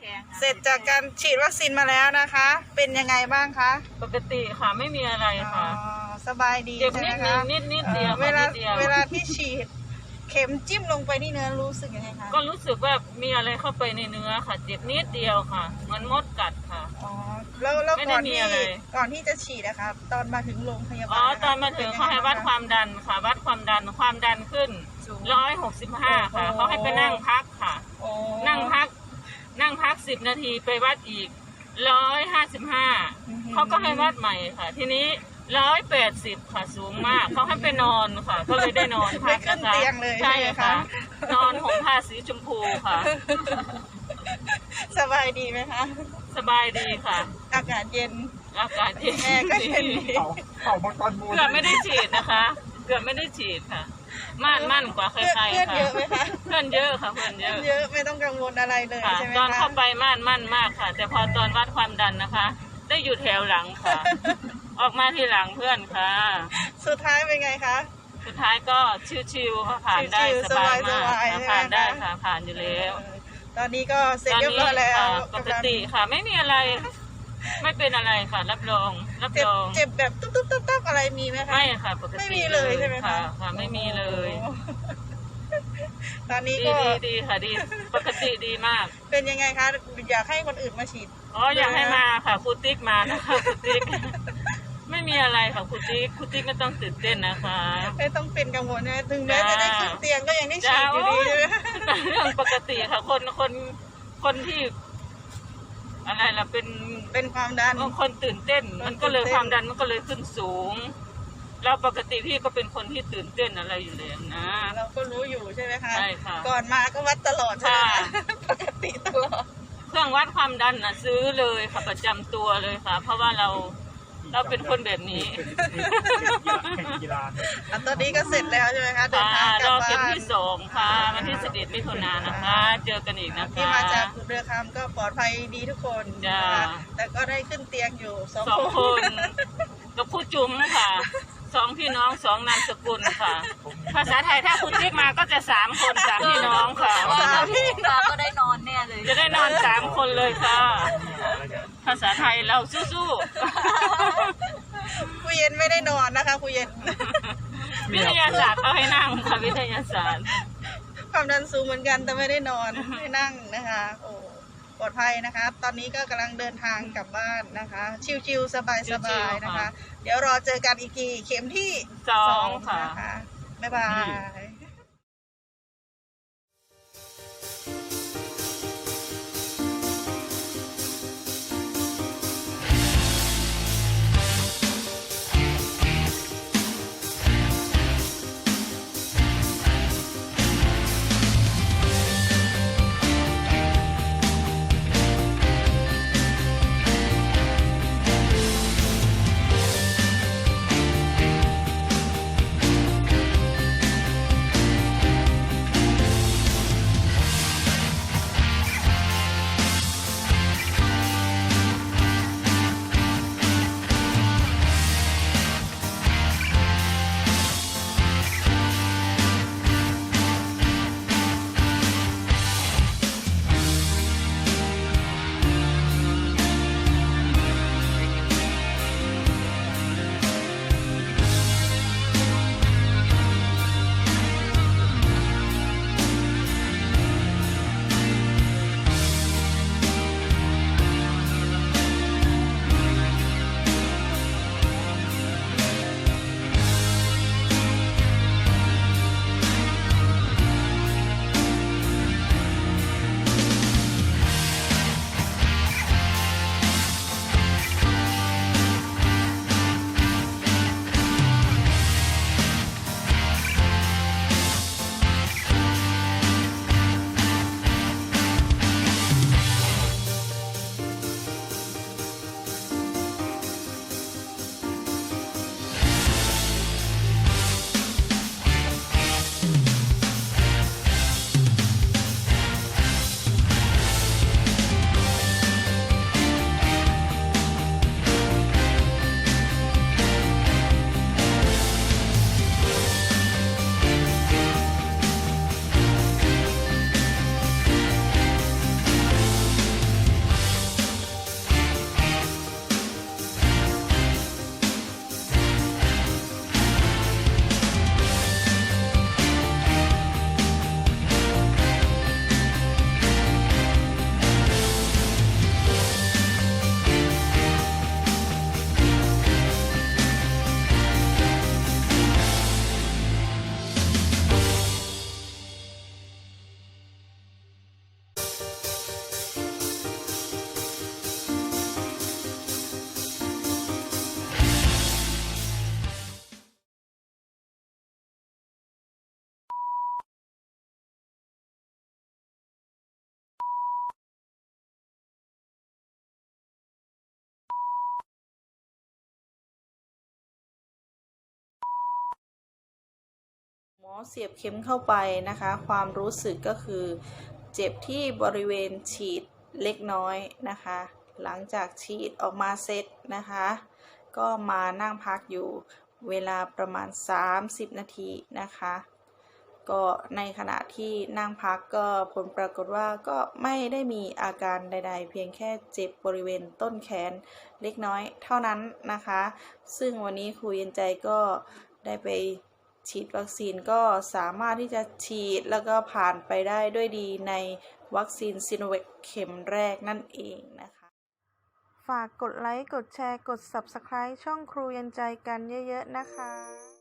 แพงนะเสร็จจากการฉีดวัคซีนมาแล้วนะคะ เป็นยังไงบ้างคะปกติค่ะไม่มีอะไรอ๋อค่ะสบายดีเจ็บใช่ไหนิมดนึคะงนิดนิดเดียวเวลานิดเดียวเวลาที่ฉีด เข็มจิ้มลงไปที่เนื้อรู้สึกยังไงคะก็รู้สึกว่ามีอะไรเข้าไปในเนื้อค่ะ เจ็บนิดเดียวค่ะเหมือนมดกัดค่ะ อ๋อแล้วแล้วไม่ได้ก่อนมีที่อะไร ก่อนที่จะฉีดนะคะตอนมาถึงโรงพยาบาลอ๋อนะคะตอนมาถึงเขาให้วัดความดันค่ะ วัดความดันความดันขึ้น สูง ร้อยหกสิบห้าค่ะ โอ้โห เขาให้ไปนั่งพักค่ะ โอ้นั่งพัก นั่งพักสิบนาทีไปวัดอีกร้อยห้าสิบห้าเขาก็ให้วัดใหม่ค่ะ ทีนี้ร้อยแปดสิบค่ะสูงมาก เขาให้ไปนอนค่ะ ก็เลยได้นอนพัไม่กขึ้นนะคะเตียงเลยใช่ไหมค่ะ นอนห่มผ้าสีชมพูค่ะ สบายดีไหมคะ สบายดีค่ะ อากาศเย็น อากาศเย็นแอร์ก็เย็นดีเข่าเข่ามังกรมูลเกือบไม่ได้ฉีดนะคะเกือบไม่ได้ฉีดค่ะม่านมั่นกว่าใครเพื่อนๆเพื่อนค่ะเยอะไหมคะเพื่อนเยอะค่ะเพื่อนเยอะเยอะไม่ต้องกังวลอะไรเลยค่ะใช่ไหมตอนคะเข้าไปม่านมั่นมากค่ะ แต่พอตอนวัดความดันนะคะ ได้อยู่แถวหลังค่ะ ออกมาที่หลังเพื่อนค่ะ สุดท้ายเป็นไงคะสุดท้ายก็ชิวๆค่ะผ่านได้ชิวสๆบายมากสบายๆค่ะใช่ไหมผ่านได้คะค่ะผ่านอยู่แล้วเออตอนนี้ก็เสร็จตอนเรียบนี้ร้อยแล้วค่ะปกติค่ะ ไม่มีอะไร ไม่เป็นอะไรค่ะ รับรอง รับเจ็บรอง เจ็บแบบตุ๊บ มีไหมคะ ไม่ค่ะปกติไม่มีเลยใช่ไหมคะ ค่ะ ไม่มีเลย โอ้ตอนนี้ดีก็ดีดีค่ะดี ปกติดีมากเป็นยังไงคะ อยากให้คนอื่นมาฉีด อ๋ออยากให้มาค่ะครูติ๊กมานะคะครูติ๊ก ไม่มีอะไรค่ะครูติ๊กครูติ๊กไม่ต้องตื่นเต้นนะคะไม่ต้องเป็นกังวลนะถึงแม้จ้าจะได้ขึ้นเตียงก็ยังได้ฉีจ้าดอยู่โอ้ดียใช่ไหมเรื่องปกติค่ะ คนคนคนที่ อะไรล่ะเป็นเป็นความดันคนตื่นเต้น มันก็เลยตื่นเต้นความดันมันก็เลยขึ้นสูง แล้วปกติพี่ก็เป็นคนที่ตื่นเต้นอะไรอยู่แล้วนะ เราก็รู้อยู่ใช่ไหมคะใช่ค่ะ ก่อนมาก็วัดตลอดใช่ไหมค่ะคะปกติตลอดเครื่องวัดความดันน่ะซื้อเลยค่ะประจำตัวเลยค่ะ เพราะว่าเราเราเป็นคนแบบนี้แข่งกีฬาเนี่ยอะตอนนี้ก็เสร็จแล้วใช่ไหมคะเดินค่ะทางกรลัอบเข็มบ้านที่สองค่ะ วันที่สิบเอ็ดมิถุนายนนะคะ เจอกันอีกนะคะที่มาจากเรือคำก็ปลอดภัยดีทุกคนจ้านะคะแต่ก็ได้ขึ้นเตียงอยู่สองสองคคน นกับผู้จุ๋มค่ะ สองพี่น้องสองนามสกุลค่ะ ภาษาไทยถ้าคุณเรียกมาก็จะสามคนสามพี่น้องค่ะว่าถ้าพี่มาก็ได้นอนแน่เลยจะได้นอนสามคนเลยค่ะ ภาษาไทยเราสู้ครูเย็นไม่ได้นอนนะคะครูเย็นๆวิทยาศาสตร์เอาให้นั่งค่ะวิทยาศาสตร์ความดันสูงเหมือนกันแต่ไม่ได้นอนไม่นั่งนะคะ โอ้ ปลอดภัยนะคะตอนนี้ก็กำลังเดินทางกลับบ้านนะคะ ชิวๆสบายๆนะคะ เดี๋ยวรอเจอกันอีกทีเข็มที่สองค่ะ นะคะบ๊ายบาย หมอเสียบเข็มเข้าไปนะคะ ความรู้สึกก็คือเจ็บที่บริเวณฉีดเล็กน้อยนะคะ หลังจากฉีดออกมาเสร็จนะคะ ก็มานั่งพักอยู่เวลาประมาณ 30 นาทีนะคะ ก็ในขณะที่นั่งพักก็ผลปรากฏว่าก็ไม่ได้มีอาการใด ๆ เพียงแค่เจ็บบริเวณต้นแขนเล็กน้อยเท่านั้นนะคะ ซึ่งวันนี้ครูเย็นใจก็ได้ไป ฉีดวัคซีนก็สามารถที่จะฉีดแล้วก็ผ่านไปได้ด้วยดีในวัคซีนซิโนแวคเข็มแรกนั่นเองนะคะ ฝากกดไลค์ กดแชร์ กด Subscribe ช่องครูยันใจกันเยอะ ๆ นะคะ